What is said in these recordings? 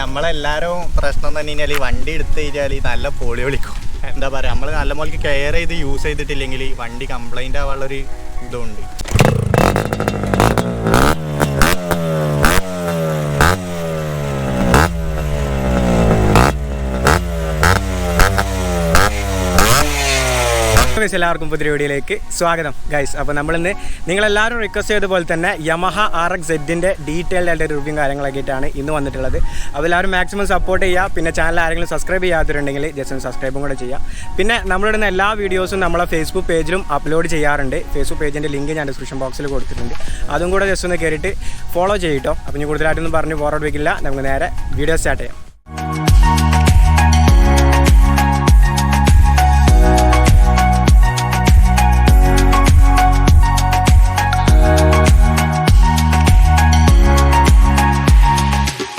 നമ്മളെല്ലാരും പ്രശ്നം തന്നെ കഴിഞ്ഞാൽ ഈ വണ്ടി എടുത്തു കഴിഞ്ഞാൽ നല്ല പൊളി വിളിക്കും. എന്താ പറയാ? നമ്മൾ നല്ല മോൾക്ക് കെയർ ചെയ്ത് യൂസ് ചെയ്തിട്ടില്ലെങ്കിൽ വണ്ടി കംപ്ലൈന്റ് ആവാനുള്ളൊരു ഇതുണ്ട്. ഗൈസ് എല്ലാവർക്കും പുതിയ വീഡിയോയിലേക്ക് സ്വാഗതം. ഗൈസ് അപ്പോൾ നമ്മളിന്ന് നിങ്ങളെല്ലാവരും റിക്വസ്റ്റ് ചെയ്ത പോലെ തന്നെ യമഹ ആർ എക്സ് സെഡിന്റെ ഡീറ്റെയിൽഡ് ആയിട്ട് റിവ്യൂ കാര്യങ്ങളൊക്കെ ആയിട്ടാണ് ഇന്ന് വന്നിട്ടുള്ളത്. അപ്പോൾ എല്ലാവരും മാക്സിമം സപ്പോർട്ട് ചെയ്യുക. പിന്നെ ചാനൽ ആരെങ്കിലും സബ്സ്ക്രൈബ് ചെയ്യാത്തവരുണ്ടെങ്കിൽ ജസ്റ്റ് ഒന്ന് സബ്സ്ക്രൈബും കൂടെ ചെയ്യുക. പിന്നെ നമ്മളിടുന്ന എല്ലാ വീഡിയോസും നമ്മളെ ഫേസ്ബുക്ക് പേജിലും അപ്ലോഡ് ചെയ്യാറുണ്ട്. ഫേസ്ബുക്ക് പേജിന്റെ ലിങ്ക് ഞാൻ ഡിസ്ക്രിപ്ഷൻ ബോക്സിൽ കൊടുത്തിട്ടുണ്ട്. അതും കൂടെ ജസ്റ്റ് ഒന്ന് കയറിയിട്ട് ഫോളോ ചെയ്യട്ടോ അപ്പോൾ ഇനി കൂടുതലായിട്ടൊന്നും പറഞ്ഞ് ഫോർവേഡ് വയ്ക്കില്ല നമുക്ക് നേരെ വീഡിയോ സ്റ്റാർട്ട് ചെയ്യാം.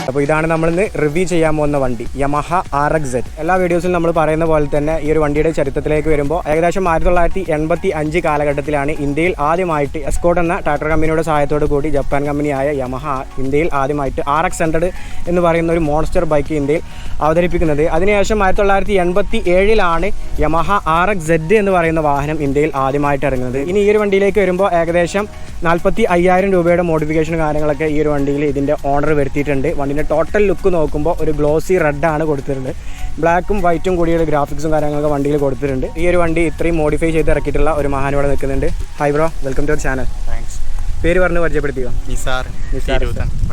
അപ്പോൾ ഇതാണ് നമ്മൾ ഇന്ന് റിവ്യൂ ചെയ്യാൻ പോകുന്ന വണ്ടി യമഹ ആർ എക്സ് സെറ്റ് എല്ലാ വീഡിയോസിലും നമ്മൾ പറയുന്ന പോലെ തന്നെ ഈ ഒരു വണ്ടിയുടെ ചരിത്രത്തിലേക്ക് വരുമ്പോൾ ഏകദേശം ആയിരത്തി തൊള്ളായിരത്തി എൺപത്തി അഞ്ച് കാലഘട്ടത്തിലാണ് ഇന്ത്യയിൽ ആദ്യമായിട്ട് എസ്കോട്ട് എന്ന ടാറ്റർ കമ്പനിയുടെ സഹായത്തോടു കൂടി ജപ്പാൻ കമ്പനിയായ യമഹ ഇന്ത്യയിൽ ആദ്യമായിട്ട് ആർ എക്സ് ഹൺഡ്രഡ് എന്ന് പറയുന്ന ഒരു മോൺസ്റ്റർ ബൈക്ക് ഇന്ത്യയിൽ അവതരിപ്പിക്കുന്നത്. അതിനുശേഷം ആയിരത്തി തൊള്ളായിരത്തി എൺപത്തി ഏഴിലാണ് യമഹ ആർ എക്സ് എന്ന് പറയുന്ന വാഹനം ഇന്ത്യയിൽ ആദ്യമായിട്ട് ഇറങ്ങുന്നത്. ഇനി ഈ ഒരു വണ്ടിയിലേക്ക് വരുമ്പോൾ ഏകദേശം നാൽപ്പത്തി അയ്യായിരം രൂപയുടെ മോഡിഫിക്കേഷൻ കാര്യങ്ങളൊക്കെ ഈ ഒരു വണ്ടിയിൽ ഇതിന്റെ ഓണർ വരുത്തിയിട്ടുണ്ട്. വണ്ടിന്റെ ടോട്ടൽ ലുക്ക് നോക്കുമ്പോൾ ഒരു ഗ്ലോസി റെഡാണ് കൊടുത്തിട്ടുണ്ട് ബ്ലാക്കും വൈറ്റും കൂടിയുള്ള ഗ്രാഫിക്സും കാര്യങ്ങളൊക്കെ വണ്ടിയിൽ കൊടുത്തിട്ടുണ്ട്. ഈ ഒരു വണ്ടി ഇത്രയും മോഡിഫൈ ചെയ്ത് ഇറക്കിയിട്ടുള്ള ഒരു മഹാൻ ഇവിടെ നിൽക്കുന്നുണ്ട്. Hi bro welcome to our channel thanks പേര് പറഞ്ഞ് പരിചയപ്പെടുത്തിയോ? നിസാർ.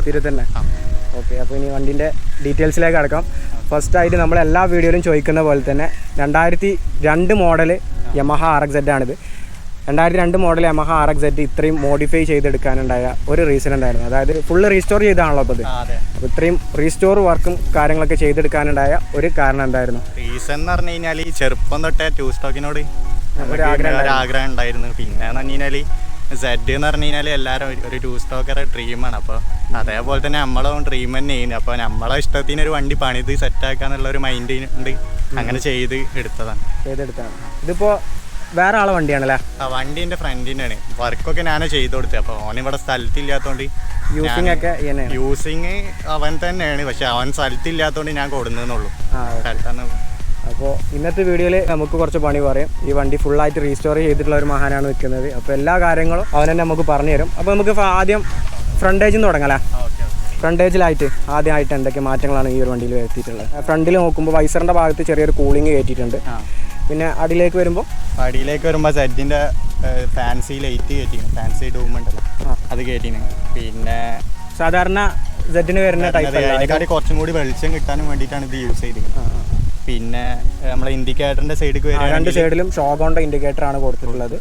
തിരുത്തന്നെ. ഓക്കെ അപ്പോൾ ഇനി വണ്ടിന്റെ ഡീറ്റെയിൽസിലേക്ക് അടക്കാം ഫസ്റ്റായിട്ട് നമ്മൾ എല്ലാ വീഡിയോയിലും ചോദിക്കുന്ന പോലെ തന്നെ രണ്ടായിരത്തി രണ്ട് മോഡൽ യമഹ ആർ എക്സ് ആണിത്. രണ്ടായിരത്തി രണ്ട് മോഡൽ യമഹ ആർ എക്സ് എറ്റ് ഇത്രയും മോഡിഫൈ ചെയ്തെടുക്കാനുണ്ടായ ഒരു റീസൺ ഉണ്ടായിരുന്നു അതായത് ഫുള്ള് റീസ്റ്റോർ ചെയ്താണല്ലോ അപ്പോൾ ഇത്. അപ്പോൾ ഇത്രയും റീസ്റ്റോർ വർക്കും കാര്യങ്ങളൊക്കെ ചെയ്തെടുക്കാനുണ്ടായ ഒരു കാരണം എന്തായിരുന്നു? റീസൺ എന്ന് പറഞ്ഞു കഴിഞ്ഞാൽ ഈ ചെറുപ്പം തൊട്ടേ ടൂ സ്റ്റോക്കിനോട് ആഗ്രഹം ഉണ്ടായിരുന്നു. പിന്നെ പറഞ്ഞു കഴിഞ്ഞാൽ സെഡ് എന്ന് പറഞ്ഞു കഴിഞ്ഞാൽ എല്ലാവരും ഒരു- ടൂ സ്റ്റോക്കറെ ഡ്രീമാണ് അപ്പോൾ അതേപോലെ തന്നെ നമ്മളും ഡ്രീം തന്നെയാണ് അപ്പോൾ നമ്മളെ ഇഷ്ടത്തിന് ഒരു വണ്ടി പണിത് സെറ്റാക്കാന്നുള്ള ഒരു മൈൻഡ് ഉണ്ട്. അങ്ങനെ ചെയ്ത് എടുത്തതാണ്. ചെയ്തെടുത്താണ് ഇതിപ്പോൾ വേറെ ആളെ വണ്ടിയാണല്ലേ? ആ വണ്ടി എന്റെ ഫ്രണ്ടിനാണ് വർക്കൊക്കെ ഞാൻ ചെയ്തു കൊടുത്തത് അപ്പൊ ഓൻ ഇവിടെ സ്ഥലത്തില്ലാത്തോണ്ട് യൂസിങ് ഒക്കെ യൂസിങ് അവൻ തന്നെയാണ്. പക്ഷെ അവൻ സ്ഥലത്തില്ലാത്തോണ്ട് ഞാൻ കൊടുക്കുന്നതെന്നുള്ളൂ ആ സ്ഥലത്താണ് അപ്പോൾ ഇന്നത്തെ വീഡിയോയിൽ നമുക്ക് കുറച്ച് പണി പറയും. ഈ വണ്ടി ഫുള്ളായിട്ട് റീസ്റ്റോർ ചെയ്തിട്ടുള്ള ഒരു മഹാനാണ് നിൽക്കുന്നത്. അപ്പോൾ എല്ലാ കാര്യങ്ങളും അവൻ തന്നെ നമുക്ക് പറഞ്ഞു തരും അപ്പോൾ നമുക്ക് ആദ്യം ഫ്രണ്ടേജിൽ നിന്ന് തുടങ്ങാം അല്ലേ ഓക്കെ ഫ്രണ്ടേജിലായിട്ട് ആദ്യമായിട്ട് എന്തൊക്കെ മാറ്റങ്ങളാണ് ഈ ഒരു വണ്ടിയിൽ വരുത്തിയിട്ടുള്ളത്? ഫ്രണ്ടിൽ നോക്കുമ്പോൾ വൈസറിന്റെ ഭാഗത്ത് ചെറിയൊരു കൂളിംഗ് കയറ്റിയിട്ടുണ്ട് പിന്നെ അടിയിലേക്ക് വരുമ്പോൾ അടിയിലേക്ക് വരുമ്പോൾ സെറ്റിന്റെ ഫാൻസി ലൈറ്റ് കയറ്റിന് ഫാൻസി ഡൂം ഉണ്ടല്ലോ. അത് കയറ്റിന് പിന്നെ സാധാരണ സെറ്റിന് വരുന്ന ടൈപ്പ് അതിനെക്കാട്ടി കുറച്ചും കൂടി വെളിച്ചം കിട്ടാനും വേണ്ടിയിട്ടാണ് ഇത് യൂസ് ചെയ്തിരിക്കുന്നത് പിന്നെ നമ്മളെ ഇൻഡിക്കേറ്ററിന്റെ സൈഡിൽ രണ്ട് സൈഡിലും ഷോഗോണ്ട ഇൻഡിക്കേറ്റർ ആണ് കൊടുത്തിട്ടുള്ളത്.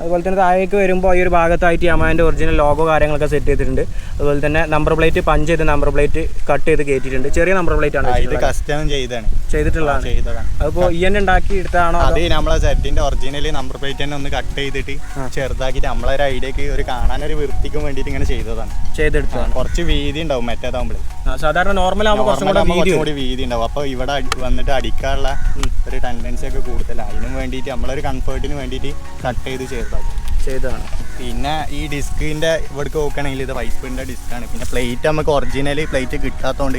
അതുപോലെ തന്നെ താഴേക്ക് വരുമ്പോൾ ഈ ഒരു ഭാഗത്തായിട്ട് യമാന്റെ ഒറിജിനൽ ലോഗോ കാര്യങ്ങളൊക്കെ സെറ്റ് ചെയ്തിട്ടുണ്ട്. അതുപോലെ തന്നെ നമ്പർ പ്ലേറ്റ് പഞ്ച് ചെയ്ത് നമ്പർ പ്ലേറ്റ് കട്ട് ചെയ്ത് കയറ്റിയിട്ടുണ്ട് ചെറിയ നമ്പർ പ്ലേറ്റ് ആണ് ഇത്. കസ്റ്റം ചെയ്താണ് ചെയ്തിട്ടുള്ളതാണ്. അതിപ്പോൾ ഈ തന്നെ ഉണ്ടാക്കി എടുത്താണോ അത്? നമ്മളെ സെറ്റിന്റെ ഒറിജിനൽ നമ്പർ പ്ലേറ്റ് തന്നെ ഒന്ന് കട്ട് ചെയ്തിട്ട് ചെറുതാക്കിയിട്ട് നമ്മളെ ഒരു ഐഡിയക്ക് ഒരു കാണാനൊരു വൃത്തിക്കും വേണ്ടിയിട്ട് ഇങ്ങനെ ചെയ്തതാണ്. ചെയ്തെടുത്തതാണ്. കുറച്ച് വീതി ഉണ്ടാവും. മറ്റേതാകുമ്പോൾ സാധാരണ നോർമൽ ആകുമ്പോൾ കുറച്ചും കൂടെ വീതി ഉണ്ടാവും അപ്പോൾ ഇവിടെ വന്നിട്ട് അടിക്കാനുള്ള ഒരു ടെൻഡൻസി ഒക്കെ കൂടുതലാണ് അതിനും വേണ്ടിയിട്ട് നമ്മളൊരു കംഫേർട്ടിന് വേണ്ടിയിട്ട് കട്ട് ചെയ്ത് ചെയ്തതാവും ചെയ്തതാണ്. പിന്നെ ഈ ഡിസ്കിന്റെ ഇവിടേക്ക് നോക്കുകയാണെങ്കിൽ ഇത് വൈസ്പിന്റെ ഡിസ്ക് ആണ്. പിന്നെ പ്ലേറ്റ് നമുക്ക് ഒറിജിനൽ പ്ലേറ്റ് കിട്ടാത്തതുകൊണ്ട്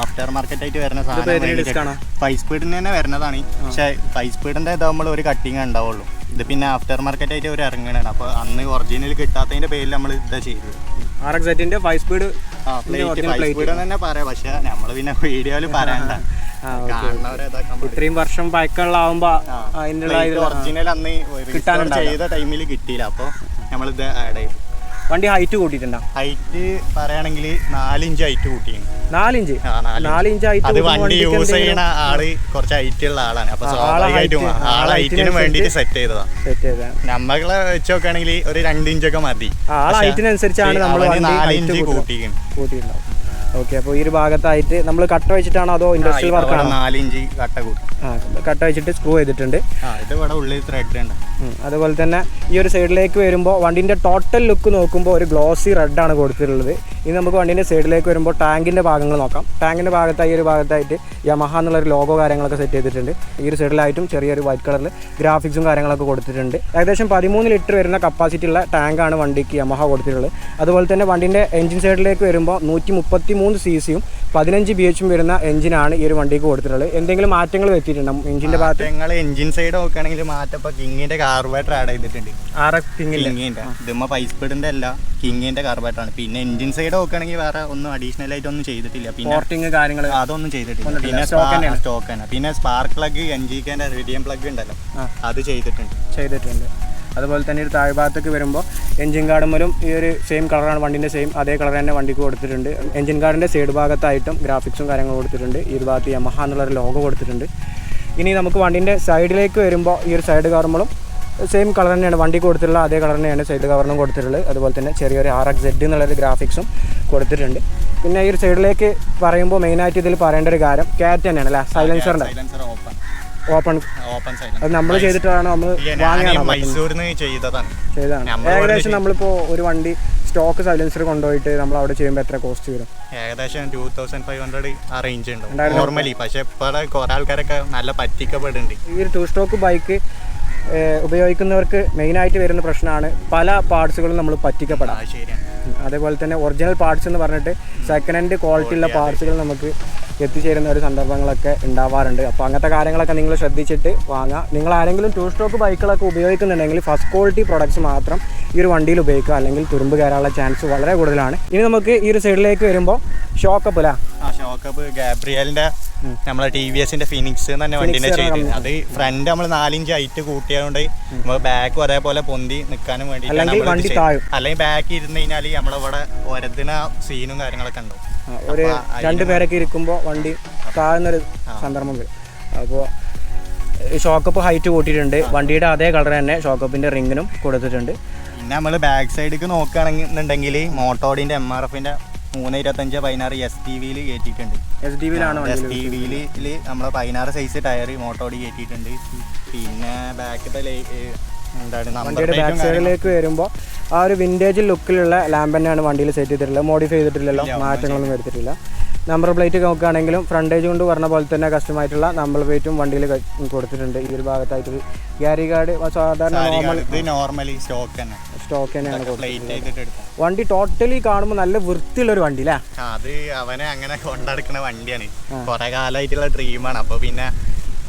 ആഫ്റ്റർ മാർക്കറ്റ് ആയിട്ട് വരുന്ന സാധനം ഫൈവ് സ്പീഡിന് തന്നെ വരുന്നതാണ്. പക്ഷെ ഫൈവ് സ്പീഡിന്റെ ഇതാകുമ്പോൾ ഒരു കട്ടിങ് ഉണ്ടാവുള്ളൂ. ഇത് പിന്നെ ആഫ്റ്റർ മാർക്കറ്റ് ആയിട്ട് ഒരു ഇറങ്ങണതാണ്. അപ്പോൾ അന്ന് ഒറിജിനൽ കിട്ടാത്തതിന്റെ പേരിൽ നമ്മൾ ഇതാ ചെയ്തത്. ആർ എക്സൈറ്റിന്റെ വൈസ്പീഡ് ഫൈവ് സ്പീഡ് തന്നെ പറയാം. പക്ഷെ പിന്നെ പറയണ്ട. ഇത്രയും വർഷം പഴക്കമുള്ളാകുമ്പോൾ ആവുമ്പോ അതിന്റെ ഒറിജിനൽ അന്ന് കിട്ടാൻ ചെയ്ത ടൈമിൽ കിട്ടിയില്ല. അപ്പൊ നമ്മളിത് ആഡ് ചെയ്തു. വണ്ടി ഹൈറ്റ് കൂട്ടിയിട്ടുണ്ടോ? ഹൈറ്റ് പറയുകയാണെങ്കിൽ നാലിഞ്ച് ഹൈറ്റ് കൂട്ടിയാണ് നാലിഞ്ച്? നാലിഞ്ച്. ഹൈറ്റ് അത് വണ്ടി യൂസ് ചെയ്യുന്ന ചെയ്യണ ആൾ കുറച്ച് ഹൈറ്റ് ഉള്ള ആളാണ്. അപ്പൊ സ്വാഭാവികമായിട്ടും ആളെ ഹൈറ്റിന് height സെറ്റ് ചെയ്തതാ. സെറ്റ് ചെയ്തതാണ് നമ്മളെ വെച്ച് നോക്കുകയാണെങ്കിൽ ഒരു രണ്ടിഞ്ചൊക്കെ മതി. ഹൈറ്റിനനുസരിച്ചാണ് നമ്മൾ നാലിഞ്ച് വണ്ടി ഇഞ്ച് കൂട്ടുന്നത്. കൂട്ടിയിരിക്കുന്നു കൂട്ടിയിട്ടുണ്ടാവും. ഓക്കെ അപ്പോൾ ഈ ഒരു ഭാഗത്തായിട്ട് നമ്മൾ കട്ട വെച്ചിട്ടാണോ അതോ ഇൻഡസ്ട്രിയൽ വർക്കാണോ നാല് ഇഞ്ച് കട്ട കൂട്ടി. ആ കട്ട വെച്ചിട്ട് സ്ക്രൂ ചെയ്തിട്ടുണ്ട്. ആ ഇത് ഇവിടെ ഉള്ളിൽ ത്രെഡ് ഉണ്ട്. അതുപോലെ തന്നെ ഈ ഒരു സൈഡിലേക്ക് വരുമ്പോൾ വണ്ടീന്റെ ടോട്ടൽ ലുക്ക് നോക്കുമ്പോൾ ഒരു ഗ്ലോസി റെഡാണ് കൊടുത്തിട്ടുള്ളത്. ഇനി നമുക്ക് വണ്ടീന്റെ സൈഡിലേക്ക് വരുമ്പോൾ ടാങ്കിന്റെ ഭാഗങ്ങൾ നോക്കാം. ടാങ്കിന്റെ ഭാഗത്തായി ഈ ഒരു ഭാഗത്തായിട്ട് യമഹ എന്നുള്ളൊരു ലോഗോ കാര്യങ്ങളൊക്കെ സെറ്റ് ചെയ്തിട്ടുണ്ട്. ഈ ഒരു സൈഡിലായിട്ടും ചെറിയൊരു വൈറ്റ് കളറിൽ ഗ്രാഫിക്സും കാര്യങ്ങളൊക്കെ കൊടുത്തിട്ടുണ്ട്. ഏകദേശം പതിമൂന്ന് ലിറ്റർ വരുന്ന കപ്പാസിറ്റി ഉള്ള ടാങ്കാണ് വണ്ടിക്ക് യമഹ കൊടുത്തിട്ടുള്ളത്. അതുപോലെ തന്നെ വണ്ടീന്റെ എഞ്ചിൻ സൈഡിലേക്ക് വരുമ്പോൾ നൂറ്റി മുപ്പത്തി മൂന്ന് സി സിയും പതിനഞ്ച് ബി എച്ചും വരുന്ന എഞ്ചിനാണ് ഈ ഒരു വണ്ടിക്ക് കൊടുത്തിട്ടുള്ളത്. എന്തെങ്കിലും മാറ്റങ്ങൾ വരുത്തിയിട്ടുണ്ടോ എഞ്ചിന്റെ ഭാഗത്ത്? ഞങ്ങൾ എഞ്ചിൻ സൈഡ് നോക്കുകയാണെങ്കിൽ മാറ്റപ്പോൾ കിങ്ങിന്റെ കാർബേറ്റർ ആഡ് ചെയ്തിട്ടുണ്ട്. ഇതുമ്മ പൈസ് അല്ല കിങ്ങിന്റെ കാർബേറ്റർ ആണ്. പിന്നെ എഞ്ചിൻ സൈഡ് നോക്കുകയാണെങ്കിൽ വേറെ ഒന്നും അഡീഷണൽ ആയിട്ട് ഒന്നും ചെയ്തിട്ടില്ല. പിന്നെ കാര്യങ്ങൾ അതൊന്നും ചെയ്തിട്ടില്ല. പിന്നെ. സ്റ്റോക്ക് തന്നെ. പിന്നെ സ്പാർക്ക് പ്ലഗ് എൻ ജി കെന്റെ റേഡിയം പ്ലഗ് ഉണ്ടല്ലോ. അത് ചെയ്തിട്ടുണ്ട്. ചെയ്തിട്ടുണ്ട്. അതുപോലെ തന്നെ ഒരു താഴ്ഭാഗത്തേക്ക് വരുമ്പോൾ എഞ്ചിൻ കാർഡുമ്മലും ഈ ഒരു സെയിം കളറാണ് വണ്ടിന്റെ സെയിം അതേ കളർ തന്നെ വണ്ടിക്ക് കൊടുത്തിട്ടുണ്ട്. എഞ്ചിൻ കാർഡിന്റെ സൈഡ് ഭാഗത്തായിട്ടും ഗ്രാഫിക്സും കാര്യങ്ങളും കൊടുത്തിട്ടുണ്ട്. ഈ ഭാഗത്ത് യമഹ എന്നുള്ളൊരു ലോഗോ കൊടുത്തിട്ടുണ്ട്. ഇനി നമുക്ക് വണ്ടിന്റെ സൈഡിലേക്ക് വരുമ്പോൾ ഈ ഒരു സൈഡ് കവറുമ്പോഴും സെയിം കളർ തന്നെയാണ്. വണ്ടി കൊടുത്തിട്ടുള്ള അതേ കളർ തന്നെയാണ് സൈഡ് കവറിനും കൊടുത്തിട്ടുള്ളത്. അതുപോലെ തന്നെ ചെറിയൊരു ആർ എക്സ് സെഡ് എന്നുള്ളൊരു ഗ്രാഫിക്സും കൊടുത്തിട്ടുണ്ട്. പിന്നെ ഈ ഒരു സൈഡിലേക്ക് പറയുമ്പോൾ മെയിനായിട്ട് ഇതിൽ പറയേണ്ട ഒരു കാര്യം ക്യാറ്റ് തന്നെയാണ് അല്ലേ? സൈലൻസറിന്റെ ഓപ്പൺ അത് നമ്മൾ ചെയ്തിട്ടാണ്? നമ്മൾ വാങ്ങിയാണ് മൈസൂരിൽ നിന്ന് ചെയ്തതാണ്. ഏകദേശം നമ്മളിപ്പോൾ ഒരു വണ്ടി സ്റ്റോക്ക് സൈലൻസർ കൊണ്ടുപോയിട്ട് നമ്മൾ അവിടെ ചെയ്യുമ്പോൾ എത്ര കോസ്റ്റ് വരും? ഏകദേശം ടൂ തൗസൻഡ് ഫൈവ് ഹൺഡ്രഡ് ആ റേഞ്ച് ഉണ്ട്. നോർമലി പക്ഷേ ഇപ്പോൾ കുറെ ആൾക്കാരൊക്കെ നല്ല പറ്റിക്കപ്പെടുന്നുണ്ട് ഈ ഒരു ടു സ്റ്റോക്ക് ബൈക്ക് ഉപയോഗിക്കുന്നവർക്ക് മെയിനായിട്ട് വരുന്ന പ്രശ്നമാണ് പല പാർട്സുകളും നമ്മൾ പറ്റിക്കപ്പെടാം. അതേപോലെ തന്നെ ഒറിജിനൽ പാർട്സ് എന്ന് പറഞ്ഞിട്ട് സെക്കൻഡ് ഹാൻഡ് ക്വാളിറ്റി ഉള്ള പാർട്സുകൾ നമുക്ക് എത്തിച്ചേരുന്ന ഒരു സന്ദർഭങ്ങളൊക്കെ ഉണ്ടാവാറുണ്ട്. അപ്പോൾ അങ്ങനത്തെ കാര്യങ്ങളൊക്കെ നിങ്ങൾ ശ്രദ്ധിച്ചിട്ട് വാങ്ങുക നിങ്ങൾ ആരെങ്കിലും ടു സ്റ്റോക്ക് ബൈക്കുകളൊക്കെ ഉപയോഗിക്കുന്നുണ്ടെങ്കിൽ ഫസ്റ്റ് ക്വാളിറ്റി പ്രൊഡക്ട്സ് മാത്രം ഈ ഒരു വണ്ടിയിൽ ഉപയോഗിക്കുക. അല്ലെങ്കിൽ തുരുമ്പ് കയറാനുള്ള ചാൻസ് വളരെ കൂടുതലാണ്. ഇനി നമുക്ക് ഈ ഒരു സൈഡിലേക്ക് വരുമ്പോൾ ഷോക്കപ്പ് അല്ല ഷോക്കപ്പ് ഗാബ്രിയലിന്റെ നമ്മളെ ടി വി എസിന്റെ ഫിനിക്സ് തന്നെ വണ്ടിനെ Phoenix ചെയ്ത്. അത് ഫ്രണ്ട് നമ്മൾ നാലിഞ്ച് ഹൈറ്റ് കൂട്ടിയതുകൊണ്ട് നമ്മൾ ബാക്ക് അതേപോലെ പൊന്തി നിൽക്കാനും അല്ലെങ്കിൽ വണ്ടി. അല്ലെങ്കിൽ ബാക്ക് ഇരുന്ന് കഴിഞ്ഞാൽ നമ്മളിവിടെ ഒരതിന സീനും കാര്യങ്ങളൊക്കെ ഉണ്ടാവും. ആ, ഒരു രണ്ടു രണ്ട് പേരൊക്കെ ഇരിക്കുമ്പോൾ വണ്ടി താഴ്ന്നൊരു സന്ദർഭം വരും. അപ്പോൾ ഷോക്കപ്പ് ഹൈറ്റ് കൂട്ടിയിട്ടുണ്ട്. വണ്ടിയുടെ അതേ കളർ തന്നെ ഷോക്കപ്പിന്റെ റിങ്ങിനും കൊടുത്തിട്ടുണ്ട്. പിന്നെ നമ്മൾ ബാക്ക് സൈഡിലേക്ക് നോക്കുകയാണെന്നുണ്ടെങ്കിൽ മോട്ടോഡിന്റെ എം ആർ എഫിന്റെ മൂന്ന് ഇരുപത്തഞ്ച് പതിനാറ് എസ് ടി വിയിൽ കയറ്റിയിട്ടുണ്ട് എസ് ടി വിയിലാണ് എസ് ടി വിയിൽ നമ്മൾ പതിനാറ് സൈസ് ടയർ മോട്ടോടി കയറ്റിയിട്ടുണ്ട് പിന്നെ ബാക്കിലെ എന്താണ് നമ്പർ വണ്ടിയുടെ ബാക്ക് സൈഡിലേക്ക് വരുമ്പോൾ ആ ഒരു വിന്റേജ് ലുക്കിലുള്ള ലാമ്പ് തന്നെയാണ് വണ്ടിയിൽ സെറ്റ് ചെയ്തിട്ടുള്ളത്. മോഡിഫൈ ചെയ്തിട്ടില്ലല്ലോ മാറ്റങ്ങളൊന്നും വരുത്തിട്ടില്ല നമ്പർ പ്ലേറ്റ് നോക്കുകയാണെങ്കിലും ഫ്രണ്ടേജ് കൊണ്ട് പറഞ്ഞ പോലെ തന്നെ കസ്റ്റമായിട്ടുള്ള നമ്പർ പ്ലേറ്റും വണ്ടിയിൽ കൊടുത്തിട്ടുണ്ട്. ഈ ഒരു ഭാഗത്തായിട്ട് ഗ്യാരി കാർഡ് സാധാരണ നോർമൽ നോർമലി സ്റ്റോക്ക് തന്നെ. സ്റ്റോക്ക് തന്നെയാണ് വണ്ടി ടോട്ടലി കാണുമ്പോൾ നല്ല വൃത്തിയുള്ള ഒരു വണ്ടി അല്ലേ അത് അവനെ അങ്ങനെ കൊണ്ടടക്കുന്ന വണ്ടിയാണ്. കുറെ കാലമായിട്ടുള്ള ഡ്രീമാണ് അപ്പൊ പിന്നെ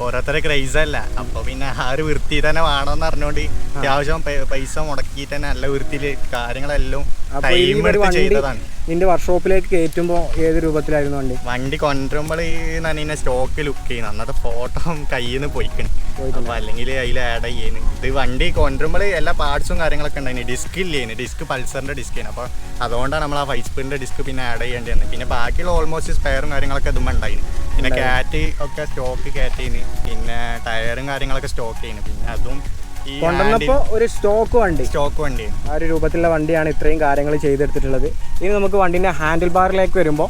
ഓരോരുത്തരെ ക്രൈസ് അല്ല. അപ്പൊ പിന്നെ ആ ഒരു വൃത്തി തന്നെ വേണമെന്ന് അറിഞ്ഞുകൊണ്ട് അത്യാവശ്യം പൈസ മുടക്കി തന്നെ നല്ല വൃത്തിയിൽ കാര്യങ്ങളെല്ലാം ഈ ഒരു വണ്ടി നിന്റെ വർക്ക്ഷോപ്പിലേക്ക് കയറ്റുമ്പോൾ ഏത് രൂപത്തിലായിരുന്നു വണ്ടി? വണ്ടി കൊണ്ടുവരുമ്പോൾ തന്നെ സ്റ്റോക്ക് ലുക്ക് ചെയ്യുന്നു അന്നത്തെ ഫോട്ടോ കയ്യിൽ നിന്ന് പോയിക്കണ്. അപ്പൊ അല്ലെങ്കിൽ അതിൽ ആഡ് ചെയ്യുന്നു ഇത് വണ്ടി കൊണ്ടുവരുമ്പോൾ എല്ലാ പാർട്സും കാര്യങ്ങളൊക്കെ ഉണ്ടായിരുന്നു ഡിസ്ക് ഇല്ലേന് ഡിസ്ക് പൾസറിന്റെ ഡിസ്ക് ആണ്. അപ്പോൾ അതുകൊണ്ടാണ് നമ്മൾ ആ ഫൈവ് സ്പീഡിന്റെ ഡിസ്ക് പിന്നെ ആഡ് ചെയ്യേണ്ടി വന്നത് പിന്നെ ബാക്കിയുള്ള ഓൾമോസ്റ്റ് സ്പെയറും കാര്യങ്ങളൊക്കെ ഇതുമ്പോൾ ഉണ്ടായിരുന്നു പിന്നെ കാറ്റ് ഒക്കെ സ്റ്റോക്ക് ക്യാറ്റ് ചെയ്യുന്നു പിന്നെ ടയറും കാര്യങ്ങളൊക്കെ സ്റ്റോക്ക് ചെയ്യുന്നു പിന്നെ അതും ഈ കൊണ്ടുവന്നപ്പോൾ ഒരു സ്റ്റോക്ക് വണ്ടി. സ്റ്റോക്ക് വണ്ടി. ആ ഒരു രൂപത്തിലുള്ള വണ്ടിയാണ് ഇത്രയും കാര്യങ്ങൾ ചെയ്തെടുത്തിട്ടുള്ളത്. ഇനി നമുക്ക് വണ്ടിന്റെ ഹാൻഡിൽ ബാറിലേക്ക് വരുമ്പോൾ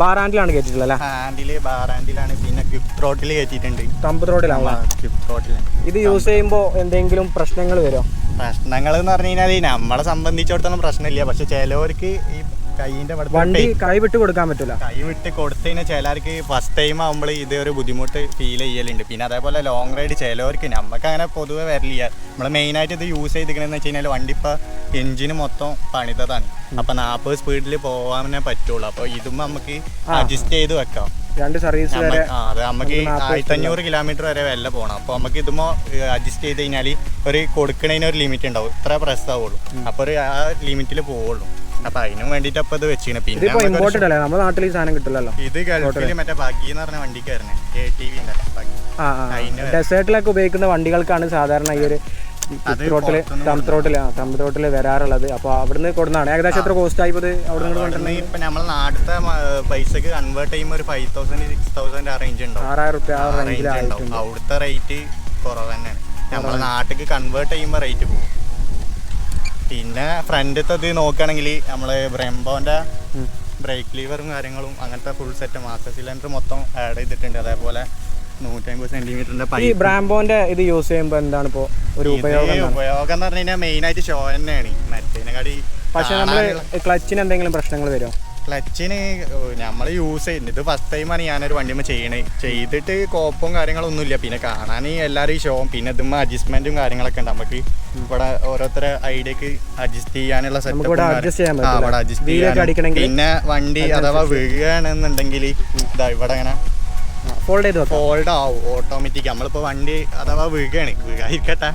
ബാർ ഹാൻഡിലാണ് കയറ്റിയിട്ടുള്ളത് അല്ലേ? ഹാൻഡിൽ ബാർ ഹാൻഡിലാണ് പിന്നെ ക്വിക്ക് ത്രോട്ടിൽ കയറ്റിയിട്ടുണ്ട് തമ്പ് റോഡിലാണ് ക്വിക്ക് ത്രോട്ടിൽ ഇത് യൂസ് ചെയ്യുമ്പോൾ എന്തെങ്കിലും പ്രശ്നങ്ങൾ വരുമോ? പ്രശ്നങ്ങൾ എന്ന് പറഞ്ഞു കഴിഞ്ഞാൽ നമ്മളെ സംബന്ധിച്ചിടത്തോളം പ്രശ്നമില്ല. പക്ഷെ ചിലവർക്ക് ഈ കൈയിന്റെ വണ്ടി കൈ വിട്ട് കൊടുക്കാൻ പറ്റില്ല കൈ വിട്ട് കൊടുത്തതിന് ചിലർക്ക് ഫസ്റ്റ് ടൈം ആകുമ്പോൾ ഇതേ ഒരു ബുദ്ധിമുട്ട് ഫീൽ ചെയ്യലുണ്ട്. പിന്നെ അതേപോലെ ലോങ് റൈഡ് ചിലവർക്ക് നമുക്ക് അങ്ങനെ പൊതുവെ വരില്ല. നമ്മൾ മെയിൻ ആയിട്ട് ഇത് യൂസ് ചെയ്തിരിക്കണമെന്ന് വെച്ച് കഴിഞ്ഞാൽ വണ്ടി ഇപ്പോൾ എഞ്ചിന് മൊത്തം പണിതതാണ്. അപ്പം നാൽപ്പത് സ്പീഡിൽ പോകാനേ പറ്റുള്ളൂ. അപ്പോൾ ഇതും നമുക്ക് അഡ്ജസ്റ്റ് ചെയ്ത് വെക്കാം. രണ്ട് സർവീസ് വരെ അതെ നമുക്ക് ആയിരത്തഞ്ഞൂറ് കിലോമീറ്റർ വരെ വല്ല പോകണം അപ്പോൾ നമുക്ക് ഇതുമോ അഡ്ജസ്റ്റ് ചെയ്ത് കഴിഞ്ഞാൽ ഒരു കൊടുക്കണതിന് ഒരു ലിമിറ്റ് ഉണ്ടാവും ഇത്ര പ്രസ് ആവുള്ളൂ. അപ്പോൾ ഒരു ആ ലിമിറ്റിൽ പോവുള്ളൂ. അപ്പോൾ അതിനും വേണ്ടിട്ട് അപ്പൊ ഇത് വെച്ചിരുന്നു പിന്നെ നമുക്കൊരു ഇമ്പോർട്ടഡ് അല്ലേ നമ്മുടെ നാട്ടിൽ ഈ സാധനം കിട്ടില്ലല്ലോ. ഇത് ഗൾഫിൽ മറ്റേ ബഗി എന്ന് പറഞ്ഞ വണ്ടിക്കായിരുന്നു എ ടി വി ആ ഡെസേർട്ടിലൊക്കെ ഉപയോഗിക്കുന്ന വണ്ടികൾക്കാണ് സാധാരണ ഈ ഒരു ോട്ടിൽ ത്രോട്ടിൽ പുറത്തുനിന്ന് തം ത്രോട്ടിൽ ആ തം ത്രോട്ടിൽ വരാറുള്ളത്. അപ്പൊ അവിടുന്ന് കൊടുന്നാണ്. ഏകദേശം എത്ര കോസ്റ്റ് ആയി അവിടെ നിന്ന് ഇപ്പൊ നമ്മളെ നാട്ടിലത്തെ പൈസക്ക് കൺവേർട്ട് ചെയ്യുമ്പോൾ ഒരു ഫൈവ് തൗസൻഡ് സിക്സ് തൗസൻഡ് ആ റേഞ്ച് ഉണ്ടാവും. ആറായിരം റുപ്യ ആ റേഞ്ചിലായിട്ടുണ്ട് അവിടുത്തെ റേറ്റ് കുറവ് തന്നെയാണ് നമ്മളെ നാട്ടിലേക്ക് കൺവേർട്ട് ചെയ്യുമ്പോൾ റേറ്റ് പോകും. പിന്നെ ഫ്രണ്ടത്തെ ഇത് നോക്കുകയാണെങ്കിൽ നമ്മൾ ബ്രംബോന്റെ ബ്രേക്ക് ലീവറും കാര്യങ്ങളും അങ്ങനത്തെ ഫുൾ സെറ്റ് മാസ്റ്റർ സിലിണ്ടർ മൊത്തം ആഡ് ചെയ്തിട്ടുണ്ട്. അതേപോലെ നൂറ്റമ്പത് സെന്റിമീറ്ററിന്റെ ഈ ബ്രാംബോന്റെ ഇത് യൂസ് ചെയ്യുമ്പോൾ എന്താണ് ഇപ്പോൾ ഒരു ഉപയോഗം ഉപയോഗം എന്ന് പറഞ്ഞു കഴിഞ്ഞാൽ മെയിൻ ആയിട്ട് ഷോ തന്നെയാണ്. മറ്റേനെക്കാട്ടി പക്ഷെ നമ്മൾ ക്ലച്ചിന് എന്തെങ്കിലും പ്രശ്നങ്ങൾ വരുമോ? ക്ലച്ചിന് നമ്മൾ യൂസ് ചെയ്യുന്നത് ഇത് ഫസ്റ്റ് ടൈമാണ് ഞാനൊരു വണ്ടിമ്മ ചെയ്യണേ. ചെയ്തിട്ട് കോപ്പും കാര്യങ്ങളൊന്നുമില്ല. പിന്നെ കാണാൻ എല്ലാവരും ഈ ഷോവും പിന്നെ ഇതുമ്മ അഡ്ജസ്റ്റ്മെന്റും കാര്യങ്ങളൊക്കെ ഉണ്ട്. നമുക്ക് ഇവിടെ ഓരോരുത്തരെ ഐഡിയക്ക് അഡ്ജസ്റ്റ് ചെയ്യാനുള്ള സെറ്റപ്പ് അഡ്ജസ്റ്റ് ചെയ്യാൻ പിന്നെ വണ്ടി അഥവാ വീഴുകയാണെന്നുണ്ടെങ്കിൽ ഇതാ ഇവിടെ ഇങ്ങനെ ഫോൾഡ് ചെയ്ത് ഫോൾഡ് ആവും ഓട്ടോമാറ്റിക് നമ്മളിപ്പോ വണ്ടി അഥവാ വീഴുകയാണ് വീഴാതിരിക്കട്ടെ.